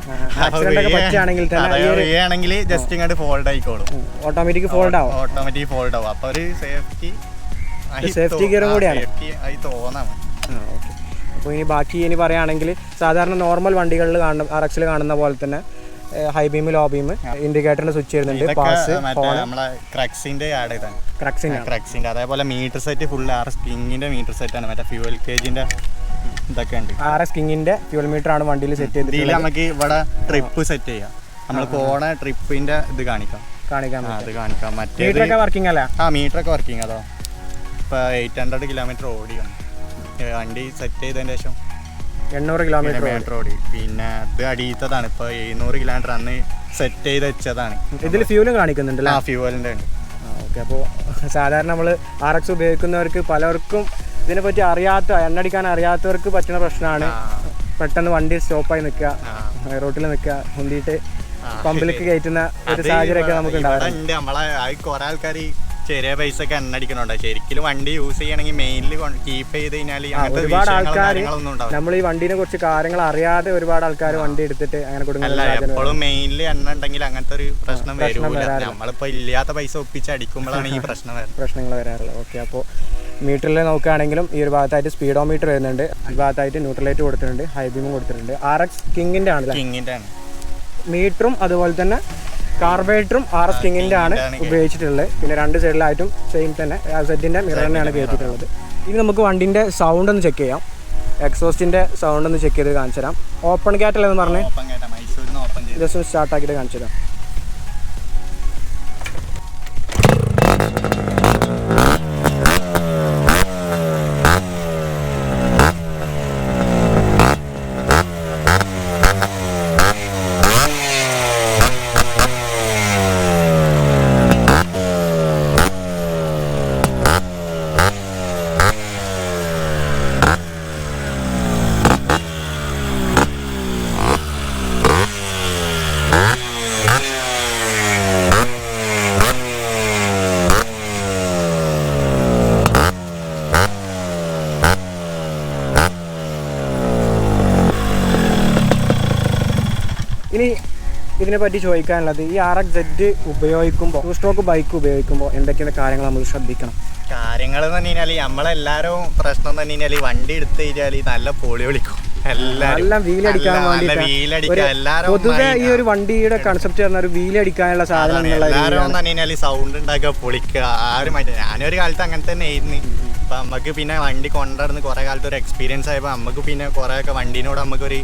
വീഴുകയാണെങ്കിൽ ജസ്റ്റ് ഇങ്ങോട്ട് ഫോൾഡ് ആയിക്കോളും. ഓട്ടോമാറ്റിക് ഫോൾഡ് ആവും. ഓട്ടോമാറ്റിക് ഫോൾഡ് ആവും. അപ്പൊ ഒരു സേഫ്റ്റി സേഫ്റ്റി gear കൂടിയാണ്. ആയി തോന്നാം അപ്പോൾ ഇനി ബാക്കി ഇനി പറയുകയാണെങ്കിൽ സാധാരണ നോർമൽ വണ്ടികളിൽ കാണുന്ന ആർ എക്സിൽ കാണുന്ന പോലെ തന്നെ ഹൈ ബീം ലോ ബീം ഇൻഡിക്കേറ്ററിന്റെ സ്വിച്ച് വരുന്നുണ്ട് പാസ് ക്രക്സിന്റെ ആഡ് ചെയ്താണ് ക്രക്സിന്റെ ക്രക്സിന്റെ അതേപോലെ മീറ്റർ സെറ്റ് ഫുൾ ആർ സ്കിങ്ങിന്റെ മീറ്റർ സെറ്റ് ആണ്. മറ്റേ ഫ്യൂവൽ കേജിന്റെ ഇതൊക്കെ ഉണ്ട്. ആർ എസ് കിങ്ങിന്റെ ഫ്യൂൽ മീറ്റർ ആണ് വണ്ടിയിൽ സെറ്റ് ചെയ്ത് ചെയ്തിട്ടുള്ളത്. നമുക്ക് ഇവിടെ ട്രിപ്പ് സെറ്റ് ചെയ്യാം. നമ്മൾ പോണ ട്രിപ്പിന്റെ ഇത് കാണിക്കാം. കാണിക്കാൻ അത് കാണിക്കാം. മറ്റേത് മീറ്റർ ഒക്കെ വർക്കിംഗ് അല്ല? ആ മീറ്റർ ഒക്കെ വർക്കിംഗ് അതോ? ഇപ്പൊ എയ്റ്റ് ഹൺഡ്രഡ് കിലോമീറ്റർ ഓടിയാണ്. വണ്ടി സെറ്റ് ചെയ്തതിന് ശേഷം എണ്ണൂറ് കിലോമീറ്റർ കിലോമീറ്റർ ഓടി. പിന്നെ ഇത് അടിയത്തതാണ്. ഇപ്പൊ എഴുന്നൂറ് കിലോമീറ്റർ അന്ന് സെറ്റ് ചെയ്ത് വെച്ചതാണ്. ഇതിൽ ഫ്യൂലും കാണിക്കുന്നുണ്ട് ആ ഫ്യൂവലിന്റെ ഉണ്ട്. ഓക്കെ അപ്പോൾ സാധാരണ നമ്മൾ ആർ എക്സ് ഉപയോഗിക്കുന്നവർക്ക് പലർക്കും ഇതിനെപ്പറ്റി അറിയാത്ത എണ്ണടിക്കാൻ അറിയാത്തവർക്ക് പറ്റുന്ന പ്രശ്നമാണ്. പെട്ടെന്ന് വണ്ടി സ്റ്റോപ്പായി നിൽക്കുക. റോട്ടിൽ നിൽക്കുക മുന്തിയിട്ട് പമ്പിലേക്ക് കയറ്റുന്ന ഒരു അത് സാഹചര്യമൊക്കെ നമുക്ക് ഉണ്ടാവാറുണ്ട്. ഉണ്ടാവും നമ്മളെ ആ കുറെ ആൾക്കാർ ചെറിയ പൈസ ഒക്കെ എണ്ണടിക്കണുണ്ട് ശരിക്കും വണ്ടി യൂസ് ചെയ്യണമെങ്കിൽ മെയിൻലി കീപ്പ് ചെയ്ത് കഴിഞ്ഞാൽ ഒരുപാട് ആൾക്കാർ നമ്മൾ ഈ വണ്ടിനെ കുറിച്ച് കാര്യങ്ങൾ അറിയാതെ ഒരുപാട് ആൾക്കാർ വണ്ടി എടുത്തിട്ട് അങ്ങനെ കൊടുക്കുന്നില്ല എപ്പോഴും മെയിൻലി എണ്ണ ഉണ്ടെങ്കിൽ അങ്ങനത്തെ ഒരു പ്രശ്നം വരും നമ്മളിപ്പോ ഇല്ലാത്ത പൈസ ഒപ്പിച്ച് അടിക്കുമ്പോഴാണ് ഈ പ്രശ്നം പ്രശ്നങ്ങൾ വരാറുള്ളത് ഓക്കെ അപ്പോൾ മീറ്ററിൽ നോക്കുകയാണെങ്കിലും ഈ ഒരു ഭാഗത്തായിട്ട് സ്പീഡോ മീറ്റർ വരുന്നുണ്ട്. ഈ ഭാഗത്തായിട്ട് ന്യൂട്രലൈറ്റ് കൊടുത്തിട്ടുണ്ട് ഹൈബീമും കൊടുത്തിട്ടുണ്ട്. ആർ എക്സ് കിങ്ങിന്റെ ആണ് കിങ്ങിന്റെ ആണ്. മീറ്ററും അതുപോലെ തന്നെ കാർബേറ്ററും ആർ എസ് കിങ്ങിന്റെ ആണ് ഉപയോഗിച്ചിട്ടുള്ളത്. പിന്നെ രണ്ട് സൈഡിലായിട്ടും സെയിം തന്നെ സെറ്റിന്റെ മിറർ തന്നെയാണ് കയറ്റിയിട്ടുള്ളത് ഇനി നമുക്ക് വണ്ടിന്റെ സൗണ്ട് ഒന്ന് ചെക്ക് ചെയ്യാം. എക്സോസ്റ്റിന്റെ സൗണ്ട് ഒന്ന് ചെക്ക് ചെയ്ത് കാണിച്ചു തരാം ഓപ്പൺ ക്യാറ്റ് എന്ന് പറഞ്ഞ്? ജസ്റ്റ് ഒന്ന് സ്റ്റാർട്ട് ആക്കിയിട്ട് കാണിച്ചു തരാം ഇനി ഇതിനെ പറ്റി ചോദിക്കാനുള്ളത് ഈ ആർ എക്സ് സെഡ് ഉപയോഗിക്കുമ്പോൾ ടു സ്ട്രോക്ക് ബൈക്ക് ഉപയോഗിക്കുമ്പോൾ എന്തൊക്കെയാണ് കാര്യങ്ങൾ നമ്മൾ ശ്രദ്ധിക്കണം? കാര്യങ്ങൾ എന്ന് പറഞ്ഞു കഴിഞ്ഞാൽ നമ്മളെല്ലാരും പ്രശ്നം എന്ന് പറഞ്ഞു കഴിഞ്ഞാൽ വണ്ടി എടുത്തു കഴിഞ്ഞാൽ നല്ല പൊളി വിളിക്കും. എല്ലാം വീലടിക്കാൻ പൊതുവെ ഈ ഒരു വണ്ടിയുടെ കൺസെപ്റ്റ് പറഞ്ഞ ഒരു വീലടിക്കാനുള്ള സാധനം സൗണ്ട് ഉണ്ടാക്കുക പൊളിക്കുക ആരും മറ്റേ ഞാനൊരു കാലത്ത് അങ്ങനെ തന്നെ ആയിരുന്നു. അപ്പൊ നമുക്ക് പിന്നെ വണ്ടി കൊണ്ടുവരുന്ന കുറെ കാലത്ത് ഒരു എക്സ്പീരിയൻസ് ആയപ്പോ നമുക്ക് പിന്നെ കുറെ ഒക്കെ വണ്ടീനോട് നമുക്കൊരു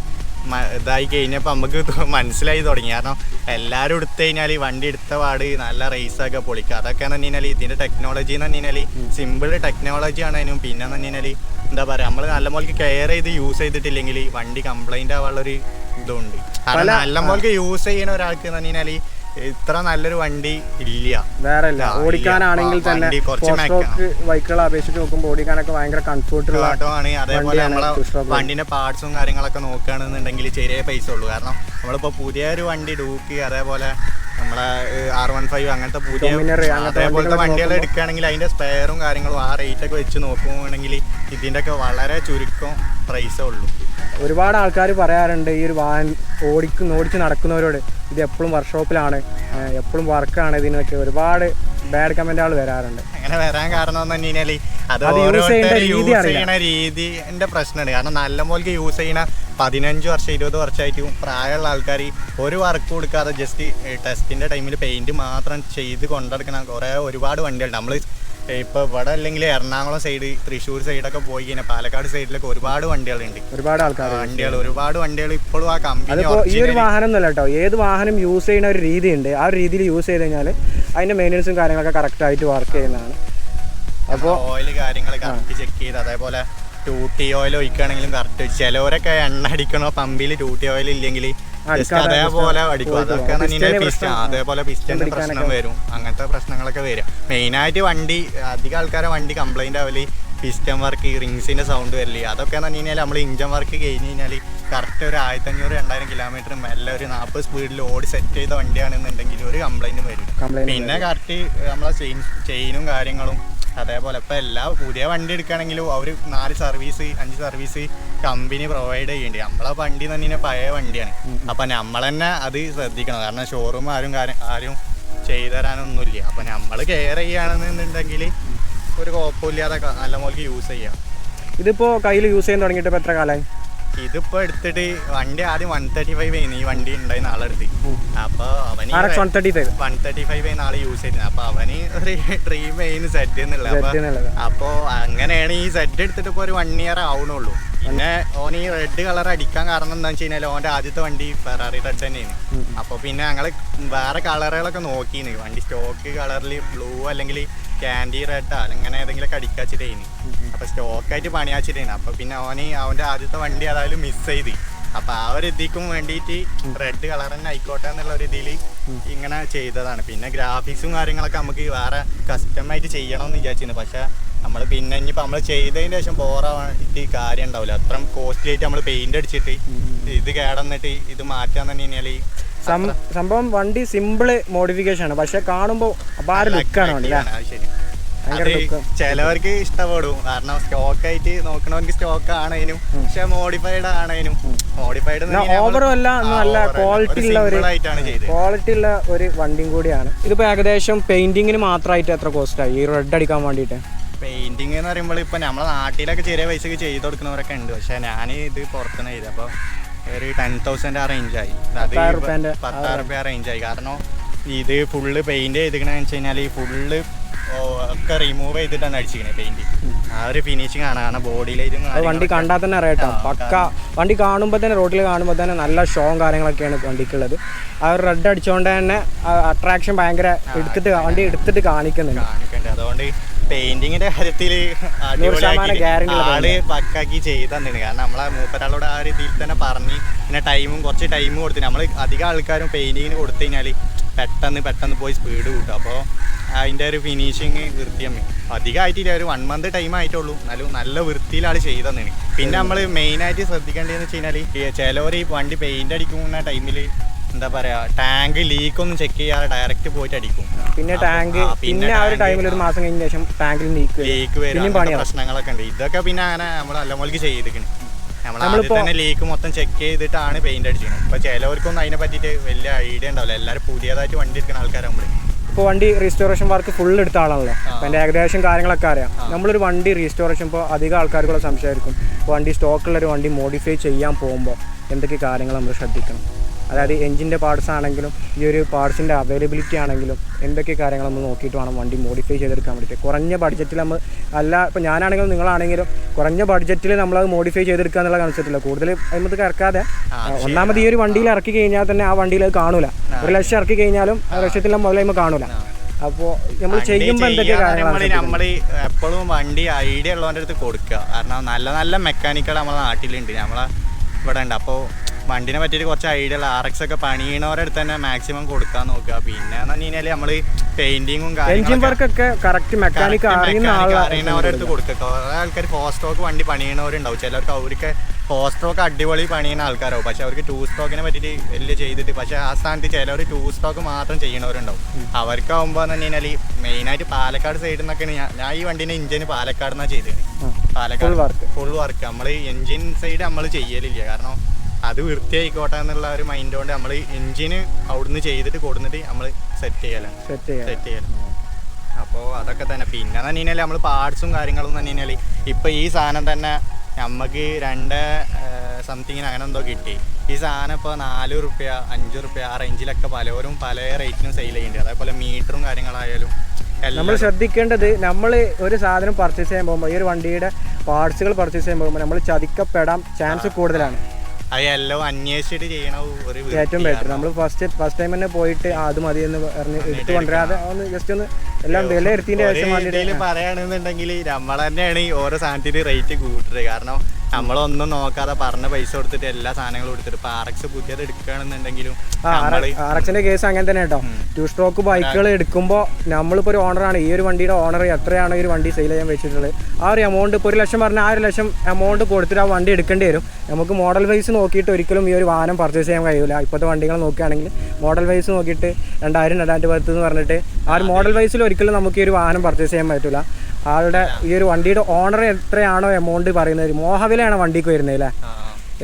ഇതായി കഴിഞ്ഞപ്പോൾ നമുക്ക് മനസ്സിലായി തുടങ്ങി. കാരണം എല്ലാവരും എടുത്തു കഴിഞ്ഞാൽ വണ്ടി എടുത്ത പാട് നല്ല റേസൊക്കെ പൊളിക്കുക അതൊക്കെ എന്ന് പറഞ്ഞാൽ ഇതിന്റെ ടെക്നോളജി എന്ന് പറഞ്ഞാൽ സിമ്പിൾ ടെക്നോളജി ആണ് അതിനും. പിന്നെ എന്ന് പറഞ്ഞാൽ എന്താ പറയുക നമ്മൾ നല്ല പോലെ കെയർ ചെയ്ത് യൂസ് ചെയ്തിട്ടില്ലെങ്കിൽ വണ്ടി കംപ്ലൈന്റ് ആവാനുള്ളൊരു ഇതുണ്ട്. കാരണം നല്ല പോലെ യൂസ് ചെയ്യുന്ന ഒരാൾക്ക് എന്ന് പറഞ്ഞാൽ ഇത്ര നല്ലൊരു വണ്ടി ഇല്ല. വേറെ ഇല്ല. ഓടിക്കാനാണെങ്കിൽ തന്നെ ബൈക്കുകളെ അപേക്ഷിച്ച് നോക്കുമ്പോൾ ഓടിക്കാനൊക്കെ ഭയങ്കര കംഫർട്ടുള്ള ആണ് അതേപോലെ നമ്മളെ വണ്ടിന്റെ പാർട്സും കാര്യങ്ങളൊക്കെ നോക്കുകയാണെന്നുണ്ടെങ്കിൽ ചെറിയ പൈസ ഉള്ളൂ. കാരണം നമ്മളിപ്പോ പുതിയൊരു വണ്ടി ഡൂക്ക് അതേപോലെ നമ്മളെ ആർ വൺ ഫൈവ് അങ്ങനത്തെ പുതിയ അതേപോലത്തെ വണ്ടികൾ എടുക്കുകയാണെങ്കിൽ അതിന്റെ സ്പെയറും കാര്യങ്ങളും ആ റേറ്റ് ഒക്കെ വെച്ച് നോക്കുകയാണെങ്കിൽ ഇതിന്റെ ഒക്കെ വളരെ ചുരുക്കം പ്രൈസേ ഉള്ളൂ. ഒരുപാട് ആൾക്കാർ പറയാറുണ്ട് ഈ ഒരു വാഹനം ഓടിക്കുന്ന ഓടിച്ച് നടക്കുന്നവരോട് ഇത് എപ്പോഴും വർക്ക്ഷോപ്പിലാണ് എപ്പോഴും വർക്കാണ് ഇതിനൊക്കെ. ഒരുപാട് ബാഡ് കമന്റുകൾ വരാറുണ്ട്. അങ്ങനെ വരാൻ കാരണം എന്ന് പറഞ്ഞു കഴിഞ്ഞാൽ അത് യൂസ്. ചെയ്യണ രീതിന്റെ പ്രശ്നമാണ്. കാരണം നല്ല മോൾക്ക് യൂസ് ചെയ്യണ പതിനഞ്ച് വർഷം ഇരുപത് വർഷമായിട്ടും പ്രായമുള്ള ആൾക്കാർ ഒരു വർക്ക് കൊടുക്കാതെ ജസ്റ്റ് ടെസ്റ്റിന്റെ ടൈമിൽ പെയിന്റ് മാത്രം ചെയ്ത് കൊണ്ടെടുക്കണ കുറെ ഒരുപാട് വണ്ടികളുണ്ട്. നമ്മൾ ഇപ്പൊ ഇവിടെ അല്ലെങ്കിൽ എറണാകുളം സൈഡ് തൃശ്ശൂർ സൈഡൊക്കെ പോയി കഴിഞ്ഞാൽ പാലക്കാട് സൈഡിലൊക്കെ ഒരുപാട് വണ്ടികളുണ്ട്. ഒരുപാട് ആൾക്കാർ വണ്ടികൾ ഒരുപാട് വണ്ടികൾ ഇപ്പോഴും ആ കമ്പനി ഈ ഒരു വാഹനം എന്നല്ല കേട്ടോ. ഏത് വാഹനം യൂസ് ചെയ്യുന്ന ഒരു രീതിയുണ്ട്. ആ ഒരു രീതിയിൽ യൂസ് ചെയ്ത് കഴിഞ്ഞാൽ അതിന്റെ മെയിന്റനൻസും കാര്യങ്ങളൊക്കെ കറക്റ്റ് ആയിട്ട് വർക്ക് ചെയ്യുന്നതാണ്. അപ്പോൾ ഓയിൽ കാര്യങ്ങൾ കറക്റ്റ് ചെക്ക് ചെയ്ത് അതേപോലെ ടൂട്ടി ഓയിൽ ഒഴിക്കുകയാണെങ്കിലും കറക്റ്റ് ചിലവരൊക്കെ എണ്ണ അടിക്കണോ പമ്പിൽ ടൂട്ടി ഓയിൽ ഇല്ലെങ്കിൽ അതേപോലെ അടിക്കും. അതൊക്കെ പിസ്റ്റൺ അതേപോലെ പിസ്റ്റന്റെ പ്രശ്നം വരും. അങ്ങനത്തെ പ്രശ്നങ്ങളൊക്കെ വരും. മെയിനായിട്ട് വണ്ടി അധികം ആൾക്കാരെ വണ്ടി കംപ്ലൈന്റ് ആവൽ പിസ്റ്റൻ വർക്ക് റിങ്സിന്റെ സൗണ്ട് വരില്ല അതൊക്കെ എന്ന് പറഞ്ഞു കഴിഞ്ഞാൽ നമ്മൾ ഇഞ്ചൻ വർക്ക് കഴിഞ്ഞ് കഴിഞ്ഞാൽ കറക്റ്റ് ഒരു ആയിരത്തഞ്ഞൂറ് രണ്ടായിരം കിലോമീറ്റർ മെല്ലെ ഒരു നാൽപ്പത് സ്പീഡിൽ ഓടി സെറ്റ് ചെയ്ത വണ്ടിയാണെന്നുണ്ടെങ്കിൽ ഒരു കംപ്ലൈന്റ് വരും. പിന്നെ കറക്റ്റ് നമ്മളെ ചെയിൻ ചെയിനും കാര്യങ്ങളും അതേപോലെ ഇപ്പം എല്ലാ പുതിയ വണ്ടി എടുക്കുകയാണെങ്കിലും അവർ നാല് സർവീസ് അഞ്ച് സർവീസ് കമ്പനി പ്രൊവൈഡ് ചെയ്യുന്നുണ്ട്. നമ്മളെ വണ്ടി തന്നെ പഴയ വണ്ടിയാണ്. അപ്പം നമ്മൾ തന്നെ അത് ശ്രദ്ധിക്കണം. കാരണം ഷോറൂം ആരും കാര്യം ആരും ചെയ്തു തരാനൊന്നുമില്ല അപ്പം നമ്മൾ കെയർ ചെയ്യുകയാണെന്നുണ്ടെങ്കിൽ ഒരു കുഴപ്പമില്ലാതെ നല്ല മോലിക്ക് യൂസ് ചെയ്യാം. ഇതിപ്പോൾ കയ്യിൽ യൂസ് ചെയ്യാൻ തുടങ്ങിയിട്ട് ഇപ്പോൾ എത്ര കാലമായി ഇതിപ്പോൾ എടുത്തിട്ട് വണ്ടി ആദ്യം വൺ തേർട്ടി ഫൈവ് ആയിരുന്നു. ഈ വണ്ടി ഉണ്ടായി നാളെ നാളെടുത്ത് അപ്പോൾ അവന് വൺ തേർട്ടി ഫൈവ് ആയി നാളെ യൂസ് ചെയ്തിരുന്നു. അപ്പൊ അവന് ഒരു ഡ്രീം ആയിരുന്നു സെറ്റ് എന്നുള്ളത് അപ്പൊ അങ്ങനെയാണ് ഈ സെറ്റ് എടുത്തിട്ട് ഇപ്പൊ ഒരു വൺ ഇയർ ആവണുള്ളൂ. പിന്നെ ഓൻ ഈ റെഡ് കളർ അടിക്കാൻ കാരണം എന്താ വെച്ച് കഴിഞ്ഞാൽ ഓന്റെ ആദ്യത്തെ വണ്ടി ഫെറാറി റെഡ് തന്നെയാണ്. അപ്പോൾ പിന്നെ ഞങ്ങൾ വേറെ കളറുകളൊക്കെ നോക്കിയിരുന്നു വണ്ടി സ്റ്റോക്ക് കളറിൽ ബ്ലൂ അല്ലെങ്കിൽ ക്യാൻഡി റെഡ് അങ്ങനെ ഏതെങ്കിലും കടിക്കാച്ചിട്ടേന് അപ്പൊ സ്റ്റോക്കായിട്ട് പണിയാച്ചിട്ടേന്. അപ്പൊ പിന്നെ ഓനെ അവന്റെ ആദ്യത്തെ വണ്ടി അതായത് മിസ് ചെയ്ത്. അപ്പൊ ആ ഒരു ഇതിക്കും വേണ്ടിയിട്ട് റെഡ് കളർ തന്നെ ആയിക്കോട്ടെ എന്നുള്ള ഒരു ഇതിൽ ഇങ്ങനെ ചെയ്തതാണ്. പിന്നെ ഗ്രാഫിക്സും കാര്യങ്ങളൊക്കെ നമുക്ക് വേറെ കസ്റ്റമായിട്ട് ചെയ്യണം എന്ന് വിചാരിച്ചിരുന്നു. പക്ഷെ നമ്മൾ പിന്നെ ഇനിയിപ്പോൾ നമ്മൾ ചെയ്തതിന് ശേഷം ബോറായിട്ട് കാര്യം ഉണ്ടാവില്ല അത്രയും കോസ്റ്റ്ലി ആയിട്ട് നമ്മൾ പെയിന്റ് അടിച്ചിട്ട് ഇത് കേടന്നിട്ട് ഇത് മാറ്റാൻ തന്നെ കഴിഞ്ഞാൽ സംഭവം വണ്ടി സിമ്പിൾ മോഡിഫിക്കേഷൻ ആണ്. പക്ഷെ കാണുമ്പോ അപാര ലുക്കാണ് വണ്ടി. ചിലവർക്ക് ഇഷ്ടപ്പെടും. കാരണം സ്റ്റോക്ക് ആയിട്ട് നോക്കണവർക്ക് സ്റ്റോക്ക് ആണേനും പക്ഷെ മോഡിഫൈഡ് ആണേനും. മോഡിഫൈഡ് ഓവറും അല്ല നല്ല ക്വാളിറ്റി ഉള്ള ഒരു ക്വാളിറ്റി ഉള്ള ഒരു വണ്ടിയും കൂടിയാണ്. ഇതിപ്പോ ഏകദേശം പെയിന്റിങ്ങിന് മാത്രമായിട്ട് എത്ര കോസ്റ്റ് ആയി? ഈ റെഡ് അടിക്കാൻ വേണ്ടിയിട്ട്? പെയിന്റിങ് എന്ന് പറയുമ്പോൾ ഇപ്പൊ നമ്മളെ നാട്ടിലൊക്കെ ചെറിയ പൈസക്ക് ചെയ്ത് കൊടുക്കുന്നവരൊക്കെ ഉണ്ട്. പക്ഷെ ഞാൻ ഇത് പുറത്തുനിന്ന് ചെയ്തത്. അപ്പോൾ ഒരു ടെൻ തൗസൻഡ് ആ റേഞ്ചായി ആയി. അത് പത്തായിരം റുപ്യ റേഞ്ചായി ആയി. കാരണം ഇത് ഫുള്ള് പെയിന്റ് ചെയ്തിക്കണെന്ന് വെച്ച് കഴിഞ്ഞാൽ ഈ ഫുള്ള് ഒക്കെ റിമൂവ് ചെയ്തിട്ടാണ് അടിച്ചിരിക്കുന്നത് പെയിന്റ് ആ ഒരു ഫിനിഷിംഗ് ആണ്. കാരണം ബോഡിയിലും അത് വണ്ടി കണ്ടാൽ തന്നെ അറിയാം പക്ക വണ്ടി കാണുമ്പോൾ തന്നെ റോഡിൽ കാണുമ്പോൾ തന്നെ നല്ല ഷോവും കാര്യങ്ങളൊക്കെയാണ് വണ്ടിക്കുള്ളത്. ആ ഒരു റെഡ് അടിച്ചുകൊണ്ട് തന്നെ അട്രാക്ഷൻ ഭയങ്കര എടുത്തിട്ട് വണ്ടി എടുത്തിട്ട് കാണിക്കുന്നുണ്ട്. കാണിക്കണ്ട് അതുകൊണ്ട് പെയിന്റിങ്ങിന്റെ കാര്യത്തിൽ ആൾ പക്കാക്കി ചെയ്ത് തന്നിന് കാരണം നമ്മളെ മൂപ്പരാളോട് ആ രീതിയിൽ തന്നെ പറഞ്ഞ് പിന്നെ ടൈമും കുറച്ച് ടൈമും കൊടുത്തു നമ്മൾ അധികം ആൾക്കാരും പെയിന്റിങ്ങിന് കൊടുത്തു കഴിഞ്ഞാൽ പെട്ടെന്ന് പെട്ടെന്ന് പോയി സ്പീഡ് കൂട്ടും. അപ്പോൾ അതിന്റെ ഒരു ഫിനിഷിങ് വൃത്തിയമ്മ അധികമായിട്ടില്ല ഒരു വൺ മന്ത് ടൈം ആയിട്ടുള്ളൂ. എന്നാലും നല്ല വൃത്തിയിലാണ് ചെയ്ത് തന്നിന് പിന്നെ നമ്മൾ മെയിനായിട്ട് ശ്രദ്ധിക്കേണ്ടതെന്ന് വെച്ച് കഴിഞ്ഞാൽ ചിലവർ ഈ വണ്ടി പെയിന്റ് അടിക്കുന്ന ടൈമിൽ എന്താ പറയാ ടാങ്ക് ലീക്ക് ഒന്നും ചെക്ക് ചെയ്യാതെ ഡയറക്റ്റ് പോയിട്ട് അടിക്കും. പിന്നെ ടാങ്ക് പിന്നെ ആ ഒരു ടൈമിൽ ഒരു മാസം കഴിഞ്ഞ ശേഷം ടാങ്കിൽ ലീക്ക് ലീക്ക് വരും. പ്രശ്നങ്ങളൊക്കെ ഉണ്ട്. ഇതൊക്കെ പിന്നെ അങ്ങനെ നമ്മൾ നല്ലപോലെ ചെയ്തിരിക്കണം. നമ്മളിപ്പോ- തന്നെ ലീക്ക് മൊത്തം ചെക്ക് ചെയ്തിട്ടാണ് പെയിന്റ് അടിച്ചത്. ഇപ്പൊ ചിലവർക്കൊന്നും അതിനെ പറ്റിട്ട് വലിയ ഐഡിയ ഉണ്ടാവില്ല. എല്ലാവരും പുതിയതായിട്ട് വണ്ടി എടുക്കുന്ന ആൾക്കാരാകുമ്പോൾ ഇപ്പോൾ വണ്ടി റീസ്റ്റോറേഷൻ വർക്ക് ഫുൾ എടുത്ത ആളാണല്ലോ. അതിന്റെ എന്റെ ഏകദേശം കാര്യങ്ങളൊക്കെ അറിയാം. നമ്മളൊരു വണ്ടി റീസ്റ്റോറേഷൻ ഇപ്പോൾ അധികം ആൾക്കാർക്കുള്ള സംശയമായിരിക്കും. വണ്ടി വണ്ടി സ്റ്റോക്കുള്ളൊരു വണ്ടി മോഡിഫൈ ചെയ്യാൻ പോകുമ്പോൾ എന്തൊക്കെ കാര്യങ്ങൾ നമ്മൾ ശ്രദ്ധിക്കണം. അതായത് എൻജിന്റെ പാർട്സ് ആണെങ്കിലും ഈ ഒരു പാർട്സിന്റെ അവൈലബിലിറ്റി ആണെങ്കിലും എന്തൊക്കെ കാര്യങ്ങൾ നമ്മൾ നോക്കിയിട്ട് വേണം വണ്ടി മോഡിഫൈ ചെയ്തെടുക്കാൻ വേണ്ടിയിട്ട്. കുറഞ്ഞ ബഡ്ജറ്റിൽ നമ്മൾ അല്ല ഇപ്പോൾ ഞാനാണെങ്കിലും നിങ്ങളാണെങ്കിലും കുറഞ്ഞ ബഡ്ജറ്റിൽ നമ്മൾ അത് മോഡിഫൈ ചെയ്തെടുക്കുക എന്നുള്ള കൺസെപ്റ്റില്ല കൂടുതൽ അതിമത്ത് ഇറക്കാതെ ഒന്നാമത് ഈ ഒരു വണ്ടിയിൽ ഇറക്കി കഴിഞ്ഞാൽ തന്നെ ആ വണ്ടിയിൽ അത് കാണൂല. ഒരു ലക്ഷം ഇറക്കി കഴിഞ്ഞാലും ആ ലക്ഷത്തിൽ മുതലായ്മ കാണൂല. അപ്പോൾ നമ്മൾ ചെയ്യുമ്പോൾ എന്തൊക്കെ കാര്യങ്ങളാണ് നമ്മൾ എപ്പോഴും വണ്ടി ഐഡിയ ഉള്ളവന്റെ അടുത്ത് കൊടുക്കുക. കാരണം നല്ല നല്ല മെക്കാനിക്കുകൾ നമ്മളെ നാട്ടിലുണ്ട്. നമ്മളെ ഇവിടെ ഉണ്ട് അപ്പോൾ വണ്ടിനെ പറ്റിയിട്ട് കുറച്ച് ഐഡിയ ഉള്ള ആർ എക്സ് ഒക്കെ പണിയണവരെ അടുത്ത് തന്നെ മാക്സിമം കൊടുക്കാൻ നോക്കുക. പിന്നെ എന്ന് പറഞ്ഞു കഴിഞ്ഞാൽ നമ്മൾ പെയിന്റിങ്ങും എഞ്ചിൻ വർക്ക് ഒക്കെ കറക്റ്റ് മെക്കാനിക് അറിയുന്ന അറിയുന്നവരുടെ അടുത്ത് കൊടുക്കുക. കുറെ ആൾക്കാർ ഫോർ സ്ട്രോക്ക് വണ്ടി പണിയണവരുണ്ടാവും. ചിലർക്ക് അവർക്ക് ഫോർ സ്ട്രോക്ക് അടിപൊളി പണിയുന്ന ആൾക്കാരാവും. പക്ഷെ അവർക്ക് ടൂ സ്ട്രോക്കിനെ പറ്റിയിട്ട് വലിയ ചെയ്തിട്ട് പക്ഷെ ആ സ്ഥാനത്ത് ചിലവർ ടൂ സ്ട്രോക്ക് മാത്രം ചെയ്യണവരുണ്ടാവും. അവർക്കാവുമ്പോൾ എന്ന് പറഞ്ഞു കഴിഞ്ഞാൽ മെയിനായിട്ട് പാലക്കാട് സൈഡിൽ നിന്നൊക്കെയാണ് ഞാൻ ഞാൻ ഈ വണ്ടിന്റെ ഇഞ്ചിന് പാലക്കാട് നിന്നാണ് ചെയ്തത്. പാലക്കാട് ഫുൾ വർക്ക് നമ്മൾ എഞ്ചിൻ സൈഡ് നമ്മൾ ചെയ്യലില്ല. കാരണം അത് വൃത്തിയായിക്കോട്ടെ എന്നുള്ള ഒരു മൈൻഡ് കൊണ്ട് നമ്മൾ എഞ്ചിന് അവിടുന്ന് ചെയ്തിട്ട് കൊടുത്തിട്ട് നമ്മൾ സെറ്റ് ചെയ്യല. സെറ്റ് ചെയ്യല. സെറ്റ് ചെയ്യലാണ് അപ്പോൾ അതൊക്കെ തന്നെ. പിന്നെ തന്നെ കഴിഞ്ഞാൽ നമ്മൾ പാർട്സും കാര്യങ്ങളും തന്നെ കഴിഞ്ഞാൽ ഇപ്പോൾ ഈ സാധനം തന്നെ നമുക്ക് രണ്ട് സംതിങ്ങിന് അങ്ങനെ എന്തോ കിട്ടി. ഈ സാധനം ഇപ്പോൾ നാല് റുപ്യ അഞ്ച് റുപ്യ ആ റേഞ്ചിലൊക്കെ പലവരും പല റേറ്റിനും സെയിൽ ചെയ്യുന്നുണ്ട് അതേപോലെ മീറ്ററും കാര്യങ്ങളായാലും നമ്മൾ ശ്രദ്ധിക്കേണ്ടത് നമ്മൾ ഒരു സാധനം പർച്ചേസ് ചെയ്യാൻ പോകുമ്പോൾ ഈ ഒരു വണ്ടിയുടെ പാർട്സുകൾ പർച്ചേസ് ചെയ്യാൻ പോകുമ്പോൾ നമ്മൾ ചതിക്കപ്പെടാൻ ചാൻസ് കൂടുതലാണ്. അന്വേഷിച്ചിട്ട് ചെയ്യണ ഒരു ഏറ്റവും ബെറ്റർ നമ്മൾ ഫസ്റ്റ് ഫസ്റ്റ് ടൈം തന്നെ പോയിട്ട് അത് മതി എന്ന് പറഞ്ഞ് എടുത്ത് കൊണ്ടുവരാതെ ഒന്ന് ജസ്റ്റ് ഒന്ന് എല്ലാം വിലയിരുത്തിന്റെ വേണ്ടിയിട്ട്. ഇതിൽ പറയുകയാണെന്നുണ്ടെങ്കിൽ നമ്മൾ തന്നെയാണ് ഈ ഓരോ സാധനത്തിന് റേറ്റ് കൂട്ടുന്നത് കാരണം നമ്മളൊന്നും നോക്കാതെ പറഞ്ഞ പൈസ കൊടുത്തിട്ട് എല്ലാ സാധനങ്ങളും കൊടുത്തിട്ട് ഇപ്പൊ ആർ എക്സ് പുതിയത് എടുക്കുകയാണെന്നുണ്ടെങ്കിലും നമ്മൾ ആർ എക്സിന്റെ കേസ് അങ്ങനെ തന്നെ കേട്ടോ. ടു സ്ട്രോക്ക് ബൈക്കുകൾ എടുക്കുമ്പോൾ നമ്മളിപ്പോ ഒരു ഓണറാണ് ഈ ഒരു വണ്ടിയുടെ ഓണർ എത്രയാണ് ഈ ഒരു വണ്ടി സെയിൽ ചെയ്യാൻ വെച്ചിട്ടുള്ളത്. ആ ഒരു എമൗണ്ട് ഇപ്പോൾ ഒരു ലക്ഷം പറഞ്ഞാൽ ആ ഒരു ലക്ഷം എമൗണ്ട് കൊടുത്തിട്ട് ആ വണ്ടി എടുക്കേണ്ടി വരും. നമുക്ക് മോഡൽ വൈസ് നോക്കിയിട്ട് ഒരിക്കലും ഈ ഒരു വാഹനം പർച്ചേസ് ചെയ്യാൻ കഴിയില്ല ഇപ്പോഴത്തെ വണ്ടികൾ നോക്കുകയാണെങ്കിൽ മോഡൽ വൈസ് നോക്കിയിട്ട് രണ്ടായിരം രണ്ടായിരത്തി പത്ത് എന്ന് പറഞ്ഞിട്ട് ആ ഒരു മോഡൽ വൈസിൽ ഒരിക്കലും നമുക്ക് ഈ ഒരു വാഹനം പർച്ചേസ് ചെയ്യാൻ പറ്റില്ല ആളുടെ ഈ ഒരു വണ്ടിയുടെ ഓണർ എത്രയാണോ എമൗണ്ട് പറയുന്നത്? മോഹവിലാണ് വണ്ടിക്ക് വരുന്നത് അല്ലേ?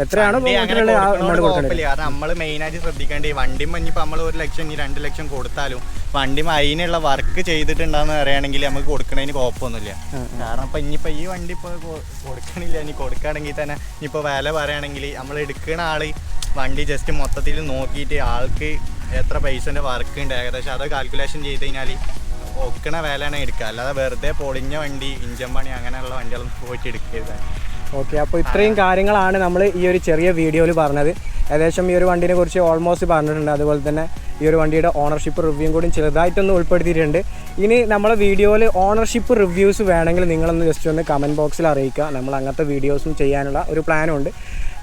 എത്രയാണ് നമ്മൾ മെയിൻ ആയിട്ട് ശ്രദ്ധിക്കേണ്ട ഈ വണ്ടി മഞ്ഞിപ്പോ നമ്മൾ ഒരു ലക്ഷം ഇനി രണ്ട് ലക്ഷം കൊടുത്താലും വണ്ടി അതിനുള്ള വർക്ക് ചെയ്തിട്ടുണ്ടാന്ന് പറയുകയാണെങ്കിൽ നമുക്ക് കൊടുക്കണതിന് കുഴപ്പമൊന്നുമില്ല. കാരണം ഇപ്പൊ ഇനിയിപ്പോ ഈ വണ്ടി ഇപ്പൊ കൊടുക്കണില്ല. ഇനി കൊടുക്കുകയാണെങ്കിൽ തന്നെ ഇനിയിപ്പോ വില പറയുകയാണെങ്കിൽ നമ്മൾ എടുക്കുന്ന ആൾ വണ്ടി ജസ്റ്റ് മൊത്തത്തിൽ നോക്കിയിട്ട് ആൾക്ക് എത്ര പൈസന്റെ വർക്ക് ഉണ്ട്. ഏകദേശം അത് കാൽക്കുലേഷൻ ചെയ്ത് കഴിഞ്ഞാൽ ഒക്കണ വേലയാണ് എടുക്കുക. അല്ലാതെ വെറുതെ പൊളിഞ്ഞ വണ്ടി ഇഞ്ചൻ പണി അങ്ങനെയുള്ള വണ്ടികളൊന്നും പോയിട്ട് എടുക്കരുത്. ഓക്കെ അപ്പോൾ ഇത്രയും കാര്യങ്ങളാണ് നമ്മൾ ഈ ഒരു ചെറിയ വീഡിയോയിൽ പറഞ്ഞത്. ഏകദേശം ഈ ഒരു വണ്ടിനെ കുറിച്ച് ഓൾമോസ്റ്റ് പറഞ്ഞിട്ടുണ്ട്. അതുപോലെ തന്നെ ഈ ഒരു വണ്ടിയുടെ ഓണർഷിപ്പ് റിവ്യൂ കൂടി ചെറുതായിട്ടൊന്ന് ഉൾപ്പെടുത്തിയിട്ടുണ്ട്. ഇനി നമ്മളെ വീഡിയോയിൽ ഓണർഷിപ്പ് റിവ്യൂസ് വേണമെങ്കിൽ നിങ്ങളൊന്ന് ജസ്റ്റ് ഒന്ന് കമന്റ് ബോക്സിൽ അറിയിക്കുക. നമ്മൾ അങ്ങനത്തെ വീഡിയോസും ചെയ്യാനുള്ള ഒരു പ്ലാനും ഉണ്ട്.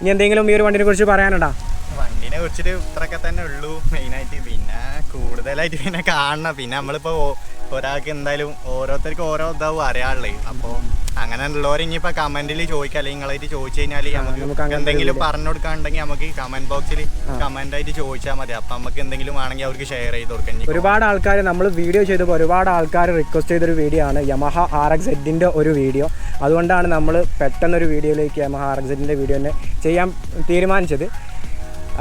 ഇനി എന്തെങ്കിലും ഈ ഒരു വണ്ടിനെ കുറിച്ച് പറയാനുണ്ടോ? വണ്ടിനെ കുറിച്ചിട്ട് ഇത്രയൊക്കെ തന്നെ ഉള്ളൂ. മെയിനായിട്ട് പിന്നെ കൂടുതലായിട്ട് പിന്നെ കാണണം. പിന്നെ നമ്മളിപ്പോൾ ഒരാൾക്ക് എന്തായാലും ഓരോരുത്തർക്ക് ഓരോ ഇതാവും അറിയാറുള്ളേ അപ്പോൾ അങ്ങനെ ഉള്ളവർ ഇനിയിപ്പോൾ കമന്റിൽ ചോദിക്കുക അല്ലെങ്കിൽ നിങ്ങളായിട്ട് ചോദിച്ചു കഴിഞ്ഞാൽ നമുക്ക് എന്തെങ്കിലും പറഞ്ഞു കൊടുക്കാനുണ്ടെങ്കിൽ നമുക്ക് കമന്റ് ബോക്സിൽ കമന്റ് ആയിട്ട് ചോദിച്ചാൽ മതി. അപ്പം നമുക്ക് എന്തെങ്കിലും ആണെങ്കിൽ അവർക്ക് ഷെയർ ചെയ്ത് കൊടുക്കാം ഒരുപാട് ആൾക്കാർ നമ്മൾ വീഡിയോ ചെയ്തപ്പോൾ ഒരുപാട് ആൾക്കാർ റിക്വസ്റ്റ് ചെയ്തൊരു വീഡിയോ ആണ് യമഹ ആർ എക്സ് എഡിന്റെ ഒരു വീഡിയോ അതുകൊണ്ടാണ് നമ്മൾ പെട്ടെന്ന് ഒരു വീഡിയോയിലേക്ക് യമഹ ആർ എക്സ് എഡിന്റെ വീഡിയോ തന്നെ ചെയ്യാൻ തീരുമാനിച്ചത്.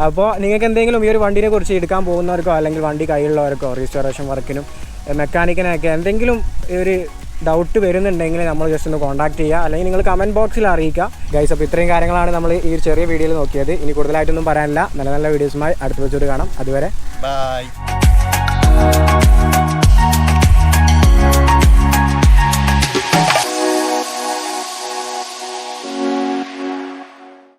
അപ്പോൾ നിങ്ങൾക്ക് എന്തെങ്കിലും ഈ ഒരു വണ്ടിനെ കുറിച്ച് എടുക്കാൻ പോകുന്നവർക്കോ അല്ലെങ്കിൽ വണ്ടി കയ്യിലുള്ളവർക്കോ റീസ്റ്റോറേഷൻ വർക്കിനും മെക്കാനിക്കിനൊക്കെ എന്തെങ്കിലും ഒരു ഡൗട്ട് വരുന്നുണ്ടെങ്കിൽ നമ്മൾ ജസ്റ്റ് ഒന്ന് കോൺടാക്ട് ചെയ്യുക. അല്ലെങ്കിൽ നിങ്ങൾ കമന്റ് ബോക്സിൽ അറിയിക്കുക. ഗൈസ് അപ്പോൾ ഇത്രയും കാര്യങ്ങളാണ് നമ്മൾ ഈ ചെറിയ വീഡിയോയിൽ നോക്കിയത്. ഇനി കൂടുതലായിട്ടൊന്നും പറയാനില്ല. നല്ല നല്ല വീഡിയോസുമായി അടുത്ത വെച്ചോട്ട് കാണാം. അതുവരെ ബൈ